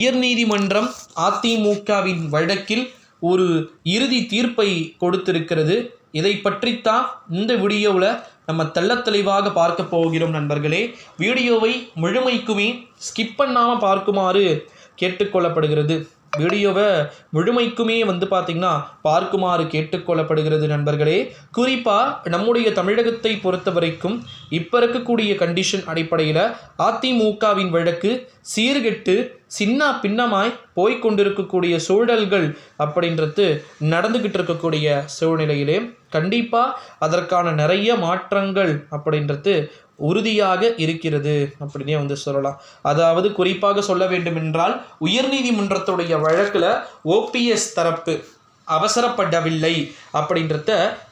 உயர்நீதிமன்றம் அதிமுகவின் வழக்கில் ஒரு இறுதி தீர்ப்பை கொடுத்திருக்கிறது. இதை பற்றித்தான் இந்த வீடியோவில் நம்ம தெள்ளத் தெளிவாக பார்க்க போகிறோம் நண்பர்களே. வீடியோவை முழுமைக்குமே ஸ்கிப் பண்ணாமல் பார்க்குமாறு கேட்டுக்கொள்ளப்படுகிறது வீடியோவை முழுமைக்குமே வந்து பார்த்திங்கன்னா பார்க்குமாறு கேட்டுக்கொள்ளப்படுகிறது நண்பர்களே. குறிப்பாக நம்முடைய தமிழகத்தை பொறுத்த வரைக்கும் இப்போ இருக்கக்கூடிய கண்டிஷன் அடிப்படையில் அதிமுகவின் வழக்கு சீர்கெட்டு சின்ன பின்னமாய் போய்க்கொண்டிருக்கக்கூடிய சூழல்கள் அப்படின்றது நடந்துக்கிட்டு இருக்கக்கூடிய சூழ்நிலையிலே. கண்டிப்பாக அதற்கான நிறைய மாற்றங்கள் அப்படின்றது உறுதியாக இருக்கிறது அப்படின்னே வந்து சொல்லலாம். அதாவது குறிப்பாக சொல்ல வேண்டுமென்றால் உயர்நீதிமன்றத்துடைய வழக்கில் ஓபிஎஸ் தரப்பு அவசரப்படவில்லை அப்படின்றத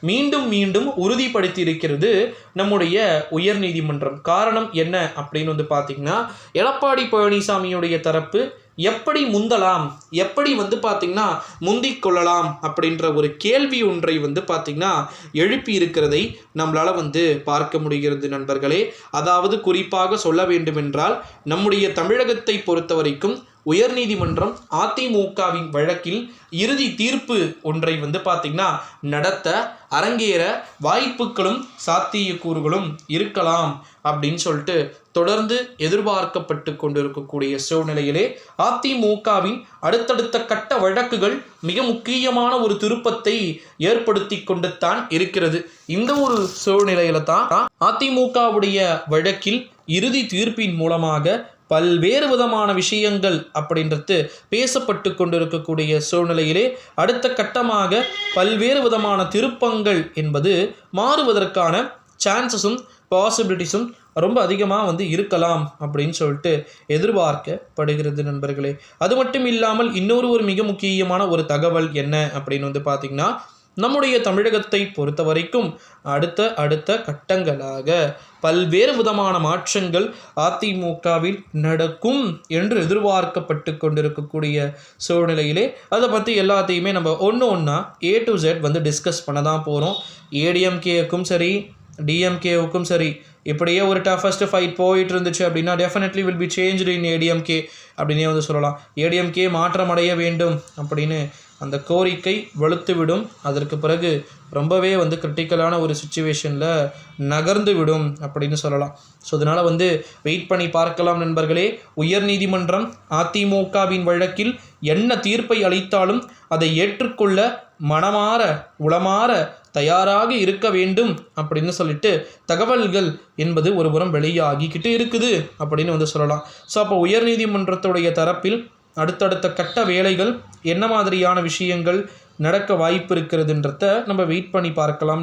மீண்டும் மீண்டும் உறுதிப்படுத்தி இருக்கிறது நம்முடைய உயர்நீதிமன்றம். காரணம் என்ன அப்படின்னு வந்து பார்த்திங்கன்னா எடப்பாடி பழனிசாமியுடைய தரப்பு எப்படி முந்தலாம்? எப்படி வந்து பார்த்திங்கன்னா முந்திக் கொள்ளலாம் அப்படின்ற ஒரு கேள்வி ஒன்றை வந்து பார்த்திங்கன்னா எழுப்பி இருக்கிறதை நம்மளால் வந்து பார்க்க முடிகிறது நண்பர்களே. அதாவது குறிப்பாக சொல்ல வேண்டுமென்றால் நம்முடைய தமிழகத்தை பொறுத்த வரைக்கும் உயர்நீதிமன்றம் அதிமுகவின் வழக்கில் இறுதி தீர்ப்பு ஒன்றை வந்து பார்த்திங்கன்னா நடத்த அரங்கேற வாய்ப்புகளும் சாத்தியக்கூறுகளும் இருக்கலாம் அப்படின்னு சொல்லிட்டு தொடர்ந்து எதிர்பார்க்கப்பட்டு கொண்டிருக்கக்கூடிய சூழ்நிலையிலே அதிமுகவின் அடுத்தடுத்த கட்ட வழக்குகள் மிக முக்கியமான ஒரு திருப்பத்தை ஏற்படுத்தி கொண்டு தான் இருக்கிறது. இந்த ஒரு சூழ்நிலையில தான் அதிமுகவுடைய வழக்கில் இறுதி தீர்ப்பின் மூலமாக பல்வேறு விதமான விஷயங்கள் அப்படின்றது பேசப்பட்டு கொண்டிருக்கக்கூடிய சூழ்நிலையிலே அடுத்த கட்டமாக பல்வேறு விதமான திருப்பங்கள் என்பது மாறுவதற்கான சான்சஸும் பாசிபிலிட்டிஸும் ரொம்ப அதிகமாக வந்து இருக்கலாம் அப்படின்னு சொல்லிட்டு எதிர்பார்க்கப்படுகிறது நண்பர்களே. அது மட்டும் இல்லாமல் இன்னொரு ஒரு மிக முக்கியமான ஒரு தகவல் என்ன அப்படின்னு வந்து பார்த்திங்கன்னா நம்முடைய தமிழகத்தை பொறுத்த வரைக்கும் அடுத்த அடுத்த கட்டங்களாக பல்வேறு விதமான மாற்றங்கள் அதிமுகவில் நடக்கும் என்று எதிர்பார்க்கப்பட்டு கொண்டிருக்கக்கூடிய சூழ்நிலையிலே அதை பற்றி எல்லாத்தையுமே நம்ம ஒன்று ஒன்றா ஏ டு ஜெட் வந்து டிஸ்கஸ் பண்ண தான் போகிறோம் ஏடிஎம்கேவுக்கும் சரி டிஎம்கேவுக்கும் சரி இப்படியே ஒரு டஃபஸ்ட் ஃபைட் போயிட்டு இருந்துச்சு அப்படின்னா definitely will be change in ADMK அப்படின்னே வந்து சொல்லலாம். ஏடிஎம்கே மாற்றம் அடைய வேண்டும் அப்படின்னு அந்த கோரிக்கை வலுத்துவிடும் அதற்கு பிறகு ரொம்பவே வந்து கிரிட்டிக்கலான ஒரு சுச்சுவேஷனில் நகர்ந்து விடும் அப்படின்னு சொல்லலாம். ஸோ அதனால் வந்து வெயிட் பண்ணி பார்க்கலாம் நண்பர்களே. உயர்நீதிமன்றம் அதிமுகவின் வழக்கில் என்ன தீர்ப்பை அளித்தாலும் அதை ஏற்றுக்கொள்ள மனமாற உளமாற தயாராக இருக்க வேண்டும் அப்படின்னு சொல்லிட்டு தகவல்கள் என்பது ஒரு புறம் வெளியாகிக்கிட்டு இருக்குது அப்படின்னு வந்து சொல்லலாம். ஸோ அப்போ உயர்நீதிமன்றத்துடைய தரப்பில் அடுத்தடுத்த கட்ட வேலைகள் என்ன மாதிரியான விஷயங்கள் நடக்க வாய்ப்பு இருக்கிறதுன்றத நம்ம வெயிட் பண்ணி பார்க்கலாம்.